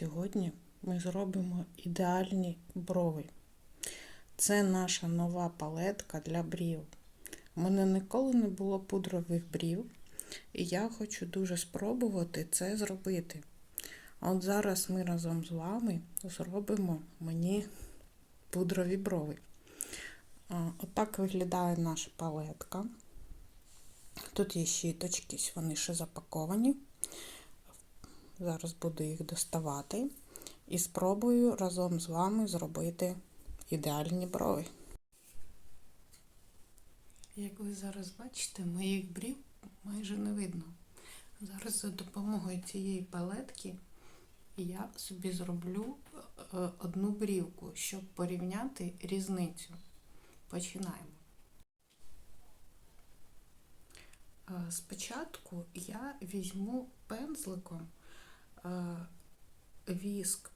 Сьогодні ми зробимо ідеальні брови. Це наша нова палетка для брів. У мене ніколи не було пудрових брів, і я хочу дуже спробувати це зробити. А от зараз ми разом з вами зробимо мені пудрові брови. Отак виглядає наша палетка. Тут є щіточки, вони ще запаковані. Зараз буду їх доставати і спробую разом з вами зробити ідеальні брови. Як ви зараз бачите, моїх брів майже не видно. Зараз за допомогою цієї палетки я собі зроблю е, одну брівку, щоб порівняти різницю. Починаємо. Е, Спочатку я візьму пензликом віск,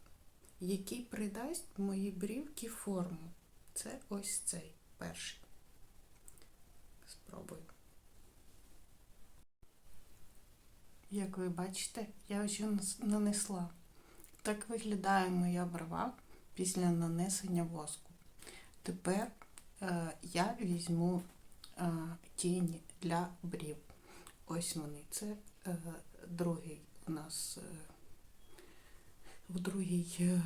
який придасть моїй брівці форму. Це ось цей перший. Спробую. Як ви бачите, я вже нанесла. Так виглядає моя брова після нанесення воску. Тепер е, я візьму е, тіні для брів. Ось вони. Це е, другий у нас е, в другій. Е.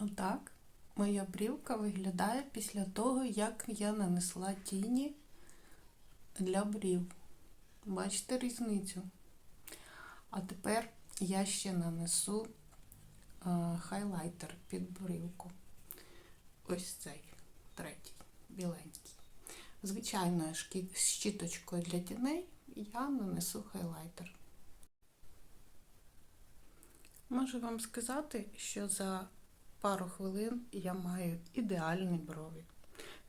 Отак моя брівка виглядає після того, як я нанесла тіні для брів. Бачите різницю? А тепер я ще нанесу е, хайлайтер під брівку. Ось цей третій, біленький. Звичайною щіточкою для тіней я нанесу хайлайтер. Можу вам сказати, що за пару хвилин я маю ідеальні брові.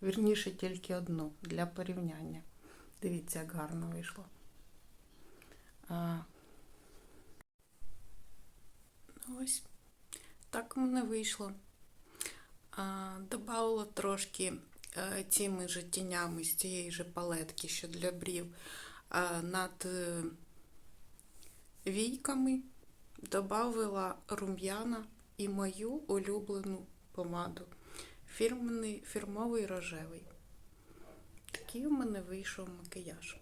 Вірніше тільки одну для порівняння. Дивіться, як гарно вийшло. А, ось так мене вийшло. А, Добавила трошки а, цими же тінями з цієї же палетки, що для брів, над а, війками. Добавила рум'яна і мою улюблену помаду. Фірмний, фірмовий рожевий. Такий у мене вийшов макіяж.